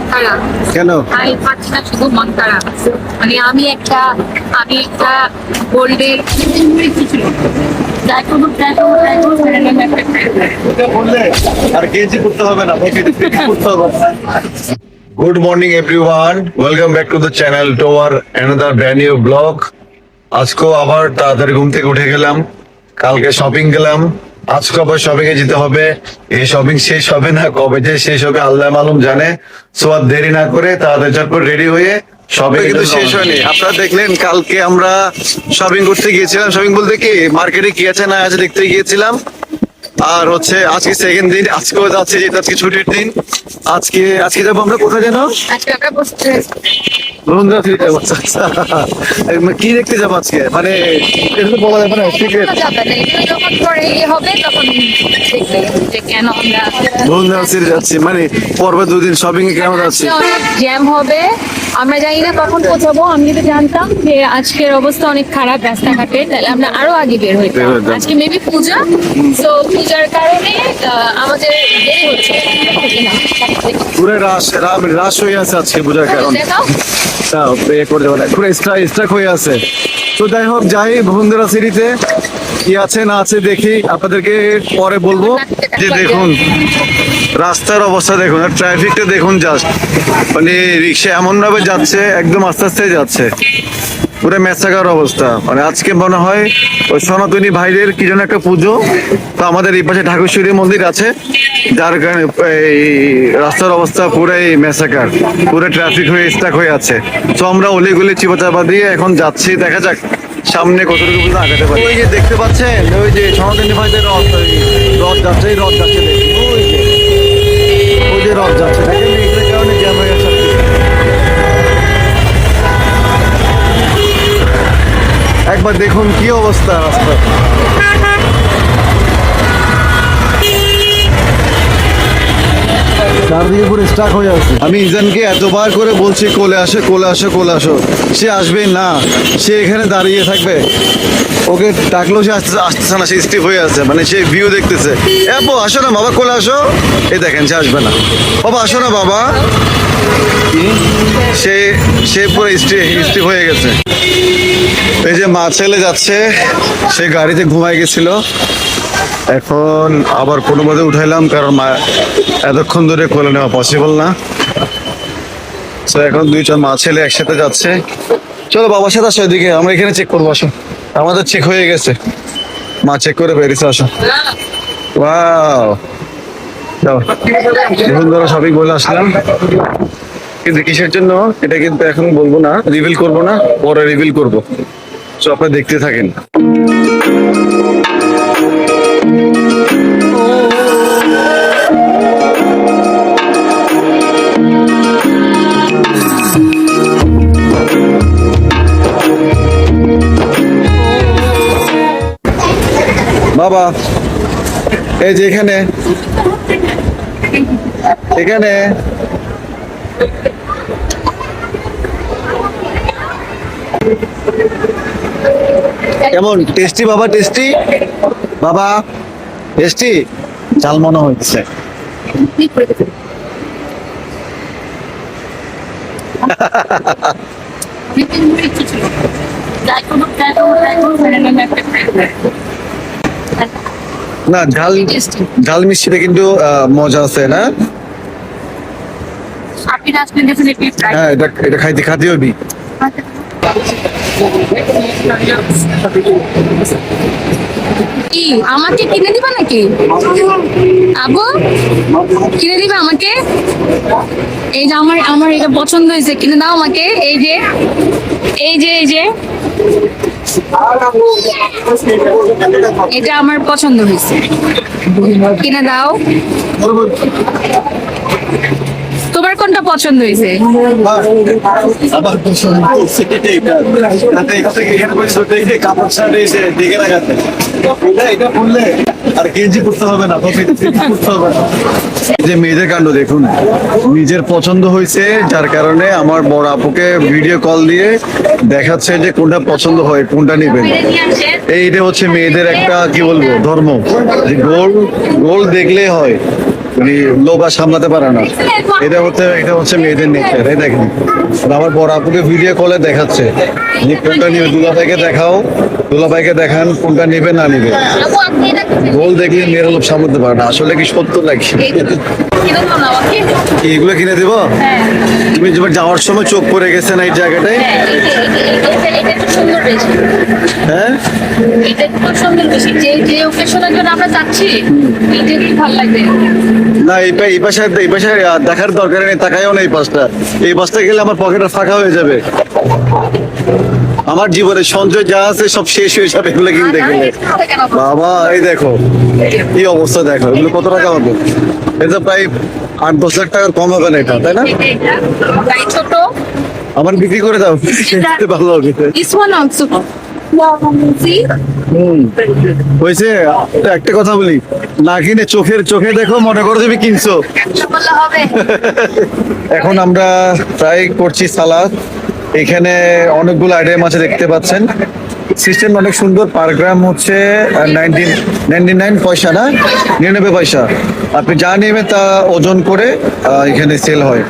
মন খারাপ কেন? আমি পাচ্ছি না শুধু মন খারাপ মানে আমি একটা আমি একটা গোল্ডের ট্রাই করব ট্রাই করব ট্রাই করব বললে আর কেজি করতে হবে না করতে হবে। Good morning everyone welcome back to the channel to our another brand new blog আজকেও আবার তাড়াতাড়ি ঘুম থেকে উঠে গেলাম। কালকে শপিং গেলাম। আজকে আবার শপিং এ যেতে হবে? এই শপিং শেষ হবে না কবে যে শেষ হবে আল্লাহ মালুম জানে। সো আর দেরি না করে তাড়াতাড়ি চটপট রেডি হয়ে শপিং কিন্তু শেষ হয়নি। আপনারা দেখলেন কালকে আমরা শপিং করতে গিয়েছিলাম। শপিং বলতে কি মার্কেটে কি আছে না আছে দেখতে গিয়েছিলাম। আর হচ্ছে আজকে সেকেন্ড দিন আজকেও যাচ্ছে যেহেতু আজকে ছুটির দিন। আজকে আজকে যাব আমরা কোথায় যেন? আচ্ছা, আচ্ছা। কি দেখতে যাব আজকে? মানে বলা যাবে না সিক্রেট ইয়ে ফিরে যাচ্ছি। মানে পর্বে দুদিন শপিং এ কেমন আছে? আজকে জ্যাম হবে। আমরা জানি না কখন পৌঁছাবো আমি যদি জানতাম যে আজকের অবস্থা অনেক খারাপ রাস্তাঘাটে তাহলে আমরা আরও আগে বের হইতাম। আজকে মেবি পূজা। তো পূজার কারণে আমাদের দেরি হচ্ছে। পুরো রাস রা- রাস হয়ে আছে আজকে বোঝার কারণ। দেখাও। তা এ করে দেবো পুরো স্ট্রাক স্ট্রাক হয়ে আছে। তো যাই হোক যাই বন্ধুরা সিরিতে কি আছে না আছে দেখি আপনাদেরকে পরে বলব। যে দেখুন। রাস্তার অবস্থা দেখুন, আর ট্রাফিকটা দেখুন জাস্ট মানে রিক্সা এমন ভাবে যাচ্ছে, একদম আস্তে আস্তে যাচ্ছে। পুরো মেসাকার অবস্থা। মানে আজকে মনে হয় ওই সনাতনী ভাইদের কি যেন একটা পুজো। তো আমাদের এই পাশে ঠাকুরেশ্বরী মন্দির আছে, যার কারণে এই রাস্তার অবস্থা পুরাই মেসাকার পুরো ট্রাফিক হয়ে স্টাক হয়ে আছে। তো আমরা অলিগুলি চিপাচাপা দিয়ে এখন যাচ্ছি। দেখা যাক সামনে কতটুকু আগাতে পারি। ওই যে দেখতে পাচ্ছেন, ওই যে সনাতনী ভাইদের রথ রথ যাচ্ছে রথ যাচ্ছে দেখুন ওই যে ওই রথ যাচ্ছে একবার দেখুন কি অবস্থা রাস্তা চারদিকে পুরো স্টাক হয়ে আছে। আমি ইজানকে এতবার করে বলছি, কোলে আসে, কোলে আসো কোলে আসো। সে আসবে না। সে এখানে দাঁড়িয়ে থাকবে। ওকে ডাকলেও সে আসতে আসতেছে না, সে স্টিপ হয়ে আছে। মানে সে ভিউ দেখতেছে। এ আপু আসো না বাবা, কোলে আসো। এই দেখেন, সে আসবে না। বাবা, আসো না বাবা? সে সে পুরো স্টিপ হয়ে গেছে। এই যে মা ছেলে যাচ্ছে, সে গাড়িতে ঘুমায় গেছিল। এখন আবার কোনো মতে উঠাইলাম, কারণ মা এতক্ষণ ধরে কোলে নেওয়া পসিবল না। তো এখন দুইটা মা ছেলে একসাথে যাচ্ছে। চলো বাবার সাথে আসো এদিকে, আমরা এখানে চেক করব, আসো। আমাদের চেক হয়ে গেছে। মা চেক করে বেরিয়েছে, আসো। ওয়াও যাও। এখন ধরো শপিং বলে আসলাম। কিন্তু কিসের জন্য? এটা কিন্তু এখন বলব না রিভিল করব না, পরে রিভিল করব। তো আপনারা দেখতে থাকেন। বাবা এই যে এখানে এখানে। কেমন? টেস্টি বাবা টেস্টি? বাবা টেস্টি? চাল মনে হচ্ছে। না ঝাল ঝাল মিষ্টিটা কিন্তু মজা আছে না? ডেফিনেটলি হ্যাঁ এটা এটা খাইতে খাতে হবি। কি আমাকে কিনে দিবা নাকি? আবু কিনে দিবে আমাকে? এই যে আমার আমার এটা পছন্দ হয়েছে কিনে দাও আমাকে। এই যে এই যে এই যে। এটা আমার পছন্দ হয়েছে। কিনে দাও। তোমার কোনটা পছন্দ হয়েছে? আবার আর কেজি করতে হবে না করতে হবে না। যে মেয়েদের কাণ্ড, দেখুন, নিজের পছন্দ হয়েছে, যার কারণে আমার বড় আপুকে ভিডিও কল দিয়ে দেখাচ্ছে যে কোনটা পছন্দ হয়, কোনটা নেবেন। এইটা হচ্ছে মেয়েদের একটা, কি বলব, ধর্ম, যে গোল গোল দেখলে হয় মানে লোভ আর সামলাতে পারে না। এটা হচ্ছে এটা হচ্ছে মেয়েদের নেচার এই দেখেন। আমার বড় আপুকে ভিডিও কলে দেখাচ্ছে, যে কোনটা নিবে দুলাভাইকে দেখাও। দুলাভাইকে দেখান কোনটা নিবে না নিবে ভুল গোল দেখলে মেয়েরা লোভ সামর্থ্য পারে না আসলে কি সত্য নাকি? এগুলো কিনে দেবো? হ্যাঁ। তুমি যাওয়ার সময় চোখ পড়ে গেছে না এই জায়গাটায়? হ্যাঁ না এই এই পাশে এই পাশে দেখার দরকার নেই তাকাইও না এই পাশটা। এই পাশটা গেলে আমার পকেটটা ফাঁকা হয়ে যাবে। আমার জীবনে সঞ্চয় যা আছে সব শেষ হয়ে যাবে এগুলো কিনতে গেলে বাবা এই দেখো এই অবস্থা দেখো এগুলো কত টাকা হবে? এটা প্রায় আট দশ লাখ টাকার কম হবে না এটা তাই না? ছোট। আমার বিক্রি করে দাও ভালো হবে। হয়েছে একটা কথা বলি না কিনে চোখের চোখে দেখো মনে করো তুমি কিনছো। এখন আমরা ট্রাই করছি সালাদ। এখানে অনেকগুলো আইটেম আছে দেখতে পাচ্ছেন। সিস্টেম অনেক সুন্দর পার গ্রাম হচ্ছে নাইনটি নাইন পয়সা না? নিরানব্বই পয়সা। আপনি যা নেবেন তা ওজন করে এখানে সেল হয়।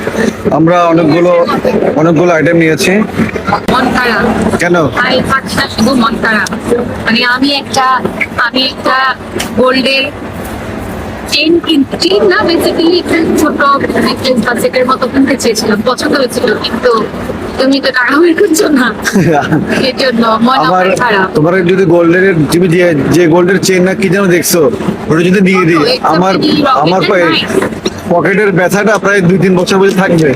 আমরা অনেকগুলো অনেকগুলো আইটেম নিয়েছি। কেন? শুধু মানে আমি একটা আমি একটা গোল্ডের চেন চেন না বেসিক্যালি একটা ছোট নেকলেস বা সেটের মতো কিনতে চেয়েছিলাম। পছন্দ হয়েছিল কিন্তু তুমি তো টাকা বের করছ না। মন আমার খারাপ। তোমার যদি গোল্ডের তুমি যে যে গোল্ডের চেন না কি যেন দেখছ ওটা যদি দিয়ে দিই আমার আমার পকেটের ব্যথাটা প্রায় দুই তিন বছর বসে থাকবে।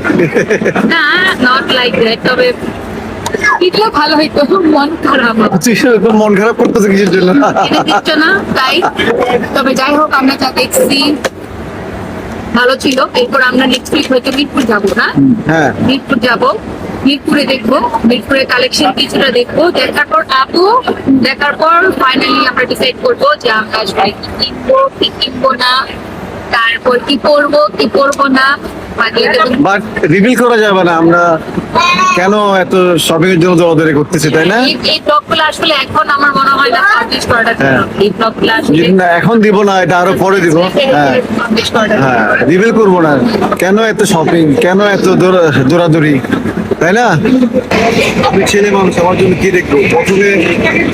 না নট লাইক দ্যাট তবে ভালো হইতো মন খারাপ। আমার। তুই সেরকম মন খারাপ করতেছে কিসের জন্য। না তাই। তবে যাই হোক আমরা যা দেখছি ভালো ছিল। এরপর আমরা নেক্সট উইক হয়তো মিরপুর যাব না। হ্যাঁ। মিরপুর যাব। মিরপুরে দেখব মিরপুরে কালেকশন কিছুটা দেখব। দেখার পর আপু দেখার পর ফাইনালি আমরা ডিসাইড করব যে আমরা আসলে কি কিনবো কি কিনবো না তারপর কি পরবো কি পরবো না। বাট রিভিল করা যাবে না আমরা কেন এত শপিং এর জন্য দৌড়াদৌড়ি করতেছি তাই না? এই- ব্লগগুলো আসলে এখন আমার মনে হয় না পাবলিশ করাটা হ্যাঁ। এই ব্লগগুলো আসলে না এখন দিব না এটা আরও পরে দিব। হ্যাঁ। হ্যাঁ রিভিল করব না। কেন এত শপিং কেন এত দৌড়া- দৌড়াদৌড়ি? তাই না? আমি ছেলে মানুষ, আমার জন্য কি দেখব? প্রথমে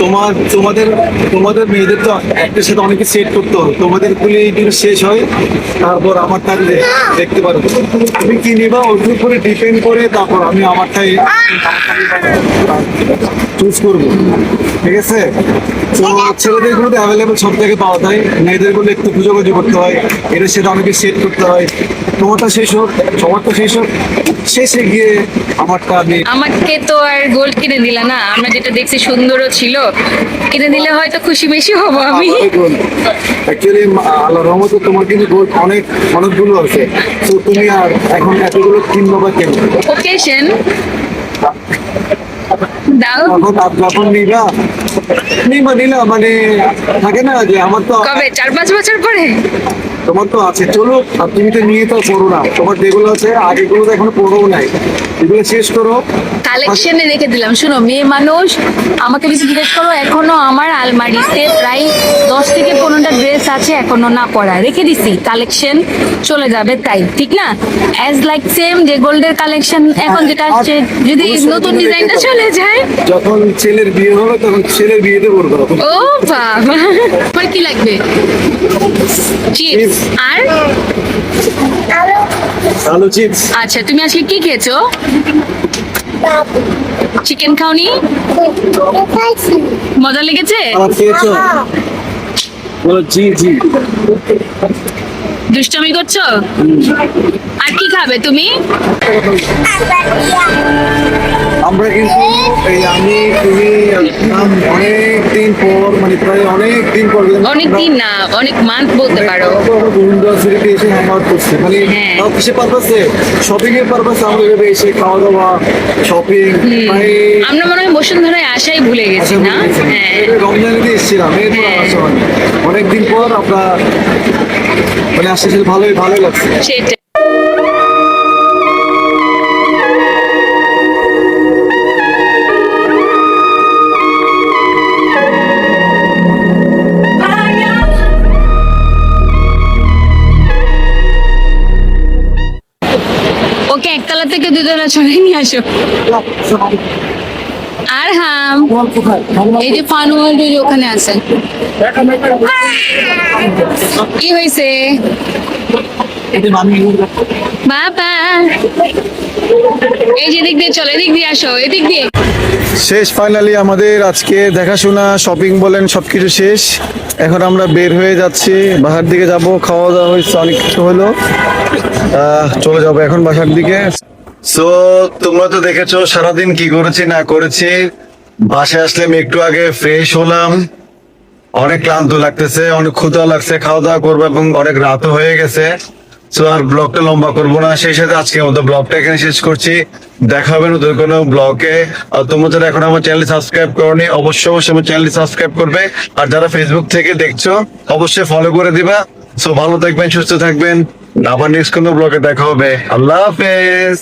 তোমার, তোমাদের তোমাদের মেয়েদের তো একটার সাথে অনেকে সেট করতে হবে। তোমাদের গুলি যদি শেষ হয়, তারপর আমার থাকলে দেখতে পারো। তুমি কি নিবা? ওর উপরে ডিপেন্ড করে, তারপর আমি আমারটাই চুজ করব। ঠিক আছে? তো ছেলেদের গুলোতে অ্যাভেলেবল সব থেকে পাওয়া যায়। মেয়েদেরগুলো একটু খুঁজোখুঁজি করতে হয়। এটার সাথে অনেকে সেট করতে হয়। তোমারটা শেষ হোক সবারটা শেষ হোক। শেষে গিয়ে আমারটা আমি আমাকে তো আর গোল্ড কিনে দিলা না। আমরা যেটা দেখছি সুন্দরও ছিল। কিনে দিলে হয়তো খুশি বেশি হব আমি। অ্যাকচুয়ালি আল্লাহ রহমতে তোমার কিন্তু গোল অনেক অনেকগুলো আছে। তো তুমি আর এখন এতগুলো কিনবো বা কেন? ওকেশন দাও। যখন নিবা নিবা নিলা মানে থাকে না যে আমার তো কবে? চার পাঁচ বছর পরে? তোমার তো আছে। চলো আর তুমি তো নিয়ে তো পড়ো না। তোমার যেগুলো আছে আগেগুলো তো এখনও পড়ো নাই। এগুলো শেষ করো। কালেকশনে রেখে দিলাম। শুনো মেয়ে মানুষ আমাকে বেশি জিজ্ঞেস করো এখনও আমার আলমারিতে প্রায় দশ থেকে পনেরোটা ড্রেস আছে এখনও না পরা রেখে দিছি কালেকশন চলে যাবে তাই ঠিক না? অ্যাজ লাইক সেম যে গোল্ডের কালেকশন এখন যেটা আসছে যদি নতুন ডিজাইনটা চলে যায়। যখন ছেলের বিয়ে হবে তখন ছেলের বিয়েতে পড়বে ও বাবা আমার কি লাগবে? চিপস আর? আলু চিপস আচ্ছা তুমি আজকে কি খেয়েছো? চিকেন খাওনি? মজা লেগেছে? খেয়েছো। জি জি। দুষ্টমি করছ? আর কি খাবে তুমি? আমরা কিন্তু এই আমি তুমি অনেক দিন পর মানে প্রায় অনেক দিন পর অনেক দিন না অনেক মান্থ বলতে পারো। গোবিন্দ সিটিতে এসে হ্যাং আউট করছে। মানে হ্যাঁ। তাও কিসের পারপাসে শপিং এর পারপাসে আমরা এভাবে এসে খাওয়া দাওয়া শপিং মানে আমরা মনে হয় বসুন্ধরায় আসাই ভুলে গেছি না? হ্যাঁ। রমজান ঈদে এসেছিলাম এরপর হ্যাঁ। আসা অনেকদিন পর আমরা মানে আসতে আসতে ভালোই ভালোই লাগছে। সেটাই। একতলা থেকে দুতলা চলে নিয়ে আসো। আর হাম, এই যে ফানুয়াল যে ওখানে আছে। কি হয়েছে শেষ ফাইনালি আমাদের আজকে দেখাশোনা শপিং বলেন, সবকিছু শেষ। এখন আমরা বের হয়ে যাচ্ছি, বাসার দিকে যাব, খাওয়া দাওয়া হয়েছে, অনেক কিছু হলো। চলে যাব এখন বাসার দিকে। সো তোমরা তো দেখেছ, সারাদিন কি করেছি, না করেছি। বাসায় আসলাম একটু আগে ফ্রেশ হলাম। অনেক ক্লান্ত লাগতেছে, অনেক ক্ষুধা লাগছে, খাওয়া দাওয়া করব এবং অনেক রাতও হয়ে গেছে। সো আর ব্লগটা লম্বা করব না। সেই সাথে আজকের মতো ব্লগটা এখানে শেষ করছি। দেখা হবে নতুন কোনো ব্লগে। আর তোমরা যারা এখন আমার চ্যানেল সাবস্ক্রাইব করনি, অবশ্যই অবশ্যই আমার চ্যানেল সাবস্ক্রাইব করবে। আর যারা ফেসবুক থেকে দেখছ, অবশ্যই ফলো করে দিবা। সো ভালো থাকবেন, সুস্থ থাকবেন। আবার নেক্সট কোনো ব্লগে দেখা হবে। আল্লাহ হাফেজ।